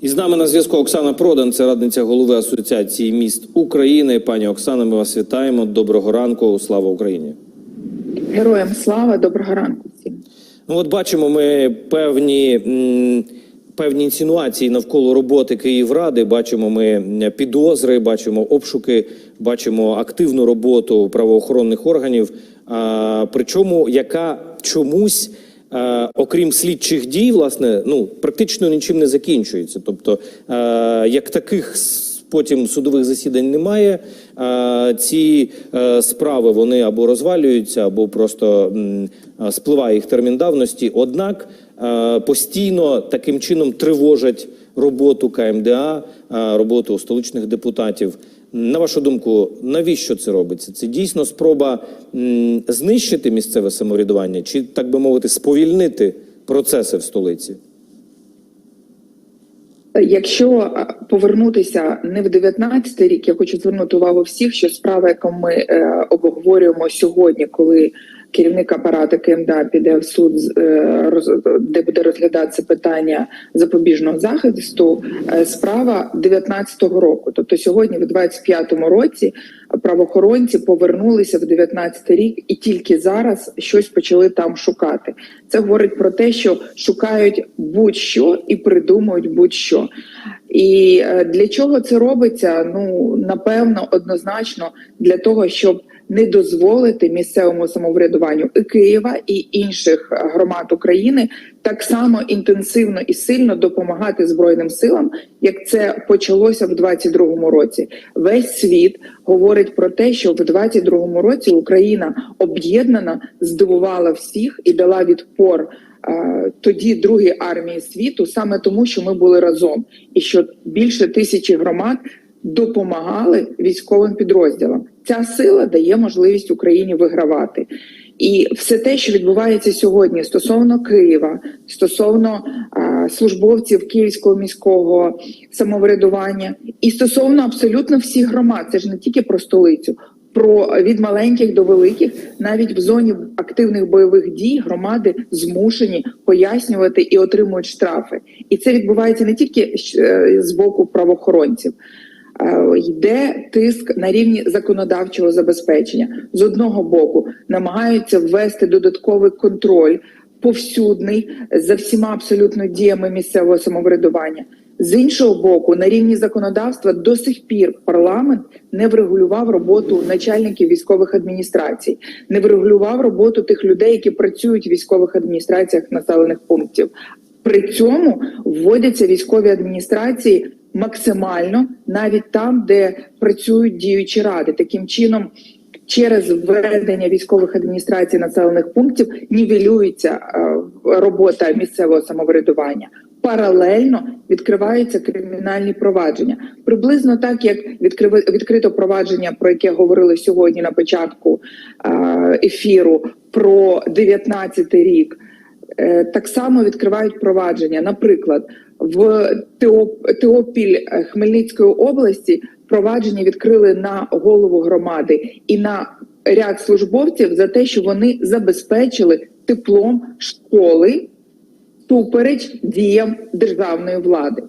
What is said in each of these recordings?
І з нами на зв'язку Оксана Продан, це радниця голови Асоціації міст України. Пані Оксана, ми вас вітаємо. Доброго ранку. Слава Україні. Героям слава, доброго ранку всім. Ну, от бачимо ми певні, м, певні інсинуації навколо роботи Київради. Бачимо ми підозри, бачимо обшуки, бачимо активну роботу правоохоронних органів. А, причому яка чомусь. Е, окрім слідчих дій, власне, ну практично нічим не закінчується. Тобто, е, як таких потім судових засідань немає, е, ці справи вони або розвалюються, або просто м, спливає їх термін давності. Однак постійно таким чином тривожать роботу КМДА, роботу столичних депутатів. На вашу думку, навіщо це робиться? Це дійсно спроба знищити місцеве самоврядування, чи так би мовити, сповільнити процеси в столиці? Якщо повернутися не в 19 рік, я хочу звернути увагу всіх, що справа, яку ми е, обговорюємо сьогодні, коли керівник апарату КМДА піде в суд, е, де буде розглядатися питання запобіжного захисту, е, справа 19-го року. Тобто сьогодні, в 25-му році, правоохоронці повернулися в 19 рік і тільки зараз щось почали там шукати. Це говорить про те, що шукають будь-що і придумують будь-що. І е, для чого це робиться? Ну напевно, однозначно для того, щоб не дозволити місцевому самоврядуванню і Києва і інших е, громад України так само інтенсивно і сильно допомагати збройним силам, як це почалося в 22-му році. Весь світ говорить про те, що в 22-му році Україна об'єднана здивувала всіх і дала відпор е, тоді другій армії світу, саме тому, що ми були разом, і що більше тисячі громад допомагали військовим підрозділам. Ця сила дає можливість Україні вигравати. І все те, що відбувається сьогодні стосовно Києва, стосовно а, службовців Київського міського самоврядування, і стосовно абсолютно всіх громад, це ж не тільки про столицю, про від маленьких до великих, навіть в зоні активних бойових дій громади змушені пояснювати і отримують штрафи. І це відбувається не тільки е, з боку правоохоронців. Е, Йде тиск на рівні законодавчого забезпечення з одного боку, намагаються ввести додатковий контроль повсюдний за всіма абсолютно діями місцевого самоврядування. З іншого боку, на рівні законодавства до сих пір парламент не врегулював роботу начальників військових адміністрацій, не врегулював роботу тих людей, які працюють в військових адміністраціях населених пунктів. При цьому вводяться військові адміністрації максимально навіть там, де працюють діючі ради. Таким чином, через введення військових адміністрацій населених пунктів нівелюється е, робота місцевого самоврядування. Паралельно відкриваються кримінальні провадження, приблизно так як відкрито провадження, про яке говорили сьогодні на початку е, ефіру, про 19 рік. Е, Так само відкривають провадження. Наприклад, в Теоп- Теопіль е, Хмельницької області провадження відкрили на голову громади і на ряд службовців за те, що вони забезпечили теплом школи супереч діям державної влади.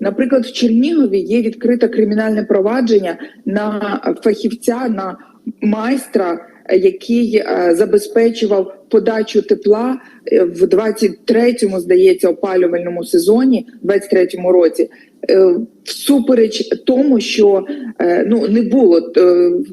Наприклад, в Чернігові є відкрите кримінальне провадження на фахівця, на майстра, який е, забезпечував подачу тепла е, в 23-му, здається, опалювальному сезоні, 23-му році. е, Всупереч тому, що е, ну не було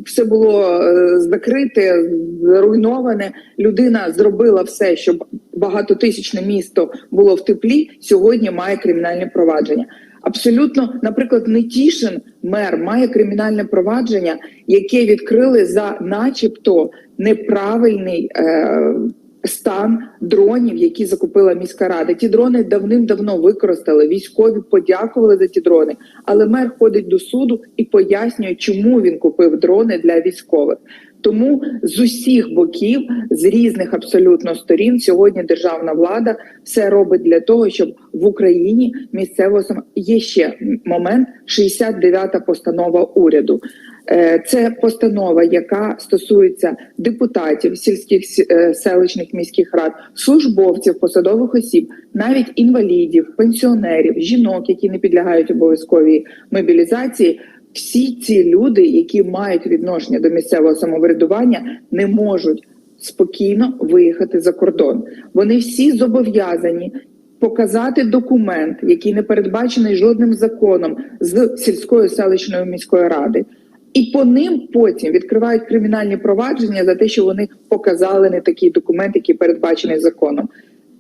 все було закрите, зруйноване. Людина зробила все, щоб багатотисячне місто було в теплі. Сьогодні має кримінальне провадження. Абсолютно, наприклад, Нетішин, мер, має кримінальне провадження, яке відкрили за, начебто, неправильний е, стан дронів, які закупила міська рада. Ті дрони давним-давно використали. Військові подякували за ті дрони, але мер ходить до суду і пояснює, чому він купив дрони для військових. Тому з усіх боків, з різних абсолютно сторін, сьогодні державна влада все робить для того, щоб в Україні місцево сам є ще момент 69-та постанова уряду. Е, Це постанова, яка стосується депутатів сільських е, селищних міських рад, службовців, посадових осіб, навіть інвалідів, пенсіонерів, жінок, які не підлягають обов'язковій мобілізації. Всі ці люди, які мають відношення до місцевого самоврядування, не можуть спокійно виїхати за кордон. Вони всі зобов'язані показати документ, який не передбачений жодним законом з сільської селищної міської ради. І по ним потім відкривають кримінальні провадження за те, що вони показали не такий документ, який передбачений законом.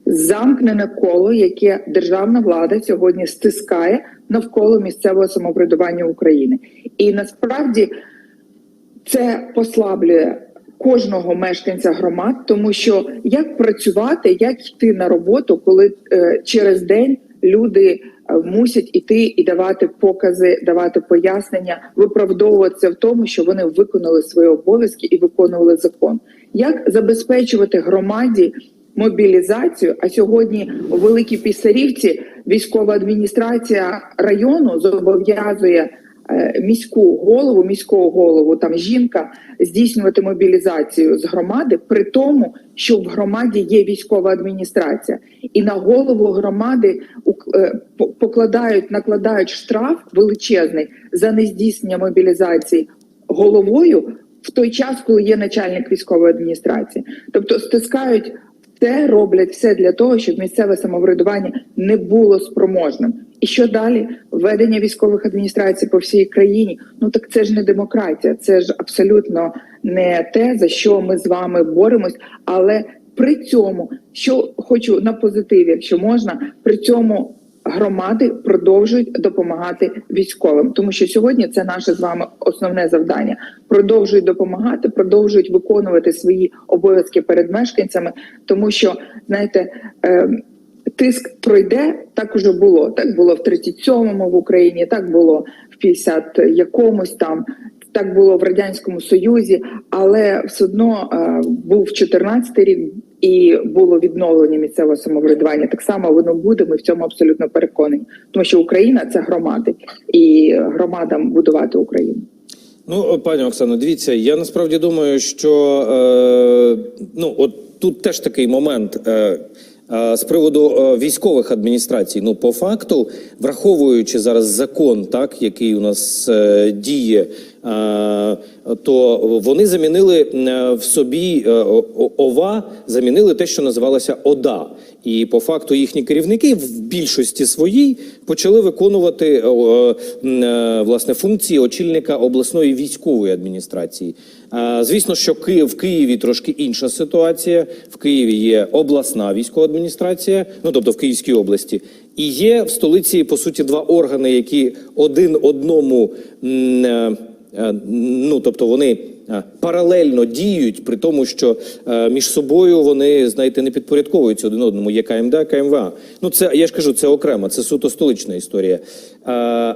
Замкнене коло, яке державна влада сьогодні стискає навколо місцевого самоврядування України, і насправді це послаблює кожного мешканця громад, тому що як працювати, як йти на роботу, коли е, через день люди е, мусять іти і давати покази, давати пояснення, виправдовуватися в тому, що вони виконали свої обов'язки і виконували закон. Як забезпечувати громаді мобілізацію? А сьогодні у Великій Пісарівці військова адміністрація району зобов'язує е, міську голову, міського голову, там жінка здійснювати мобілізацію з громади, при тому, що в громаді є військова адміністрація, і на голову громади е, покладають, накладають штраф величезний за нездійснення мобілізації головою в той час, коли є начальник військової адміністрації, тобто стискають. Це роблять все для того, щоб місцеве самоврядування не було спроможним. І що далі? Введення військових адміністрацій по всій країні. Ну так це ж не демократія, це ж абсолютно не те, за що ми з вами боремось. Але при цьому, що хочу на позитиві, якщо можна, при цьому громади продовжують допомагати військовим, тому що сьогодні це наше з вами основне завдання. Продовжують допомагати, продовжують виконувати свої обов'язки перед мешканцями, тому що знаєте. Е, Тиск пройде, так уже було. Так було в 37-му в Україні, так було в 50 якомусь там, так було в радянському союзі, але все одно е, був 14 рік і було відновлення місцевого самоврядування. Так само воно буде. Ми в цьому абсолютно переконані, тому що Україна це громади, і громадам будувати Україну. Ну, пані Оксано, дивіться, я насправді думаю, що е, ну от тут теж такий момент. Е, з приводу е, військових адміністрацій, ну по факту, враховуючи зараз закон, так який у нас е, діє, то вони замінили е, в собі ОВА, замінили те, що називалося ОДА. І по факту їхні керівники в більшості своїй почали виконувати власне функції очільника обласної військової адміністрації. Звісно, що в Києві трошки інша ситуація. В Києві є обласна військова адміністрація, ну тобто в Київській області, і є в столиці по суті два органи, які один одному е, Е, Ну, тобто вони паралельно діють, при тому, що е, між собою вони, знаєте, не підпорядковуються один одному. Є КМД, КМВА. Ну, це я ж кажу, це окремо, це суто столична історія. Е,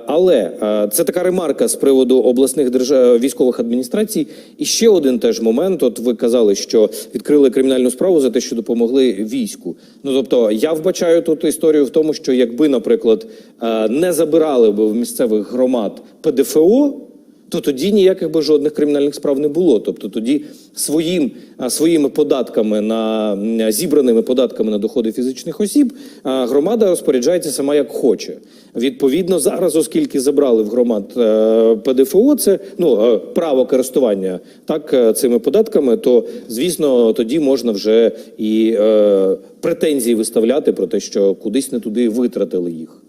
Але е, це така ремарка з приводу обласних держав військових адміністрацій. І ще один теж момент. От ви казали, що відкрили кримінальну справу за те, що допомогли війську. Ну тобто, я вбачаю тут історію в тому, що якби, наприклад, е, не забирали б в місцевих громад ПДФО то тоді ніяких би жодних кримінальних справ не було. Тобто тоді своїм, своїми податками на зібраними податками на доходи фізичних осіб громада розпоряджається сама як хоче. Відповідно, зараз, оскільки забрали в громад е, ПДФО, це ну е, право користування так е, цими податками, то звісно тоді можна вже і претензії виставляти про те, що кудись не туди витратили їх.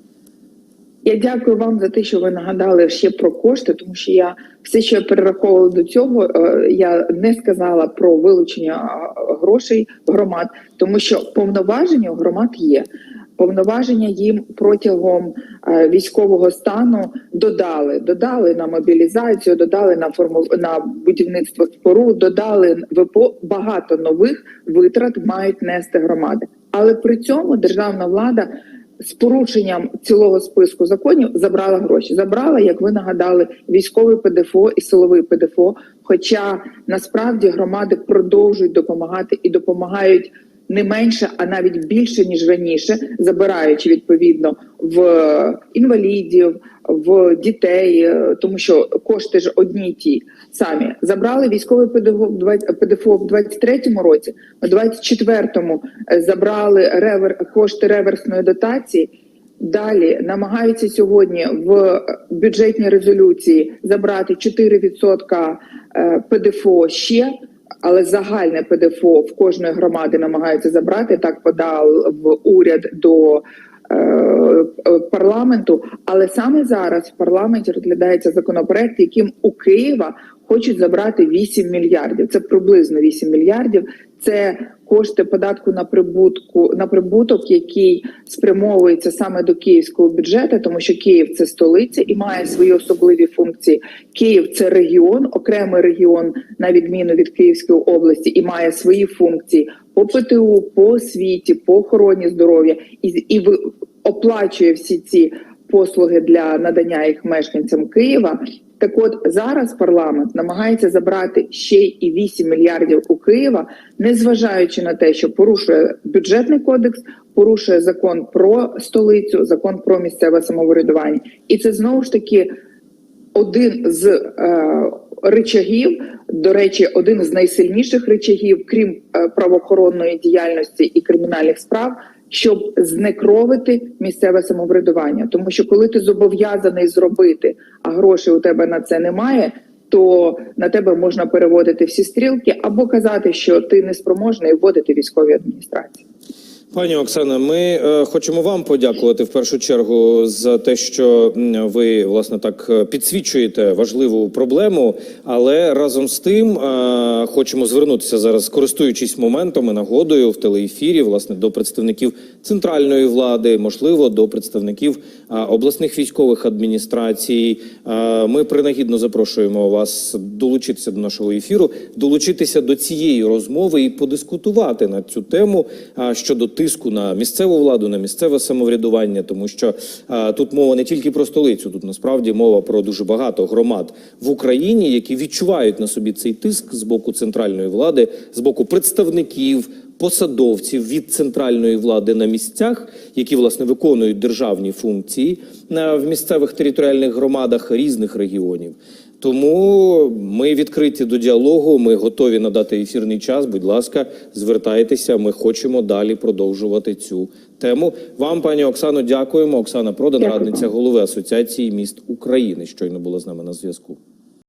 Я дякую вам за те, що ви нагадали ще про кошти, тому що я все, що я перераховувала до цього, е, я не сказала про вилучення е, грошей громад, тому що повноваження у громад є. Повноваження їм протягом е, військового стану додали. Додали на мобілізацію, додали на форму на будівництво споруд, додали ВПО. Багато нових витрат мають нести громади. Але при цьому державна влада з порушенням цілого списку законів забрала гроші. Забрала, як ви нагадали, військовий ПДФО і силовий ПДФО. Хоча насправді громади продовжують допомагати і допомагають не менше, а навіть більше ніж раніше, забираючи відповідно в інвалідів, в дітей, е, тому що кошти ж одні й ті самі забрали військовий 20 ПДФО в 23-му році, в 24-му е, забрали ревер кошти реверсної дотації. Далі намагаються сьогодні в бюджетній резолюції забрати 4% е, ПДФО ще, але загальне ПДФО в кожної громади намагаються забрати. Так подав в уряд до е, е, парламенту. Але саме зараз в парламенті розглядається законопроект, яким у Києва хочуть забрати 8 мільярдів. Це приблизно 8 мільярдів. Це кошти податку на прибутку на прибуток, який спрямовується саме до київського бюджету, тому що Київ це столиця і має свої особливі функції. Київ це регіон, окремий регіон, на відміну від Київської області, і має свої функції по ПТУ, по освіті, по охороні здоров'я і, і оплачує всі ці послуги для надання їх мешканцям Києва. Так от зараз парламент намагається забрати ще і 8 мільярдів у Києва, незважаючи на те, що порушує бюджетний кодекс, порушує закон про столицю, закон про місцеве самоврядування, і це знову ж таки один з е, речагів, до речі, один з найсильніших речагів, крім е, правоохоронної діяльності і кримінальних справ, щоб знекровити місцеве самоврядування. Тому що коли ти зобов'язаний зробити, а грошей у тебе на це немає. То на тебе можна переводити всі стрілки або казати, що ти неспроможний вводити військові адміністрації. Пані Оксана, ми е, хочемо вам подякувати в першу чергу за те, що ви власне так е, підсвічуєте важливу проблему. Але разом з тим е, хочемо звернутися зараз, користуючись моментом і нагодою в телеефірі, власне, до представників центральної влади, можливо, до представників обласних військових адміністрацій. Ми принагідно запрошуємо вас долучитися до нашого ефіру, долучитися до цієї розмови і подискутувати на цю тему щодо тиску на місцеву владу, на місцеве самоврядування, тому що а, тут мова не тільки про столицю, тут насправді мова про дуже багато громад в Україні, які відчувають на собі цей тиск з боку центральної влади, з боку представників. Посадовців від центральної влади на місцях, які власне виконують державні функції е, в місцевих територіальних громадах різних регіонів. Тому ми відкриті до діалогу. Ми готові надати ефірний час. Будь ласка, звертайтеся. Ми хочемо далі продовжувати цю тему. Вам, пані Оксано, дякуємо. Оксана Продан, Дякую. радниця голови Асоціації міст України, щойно була з нами на зв'язку.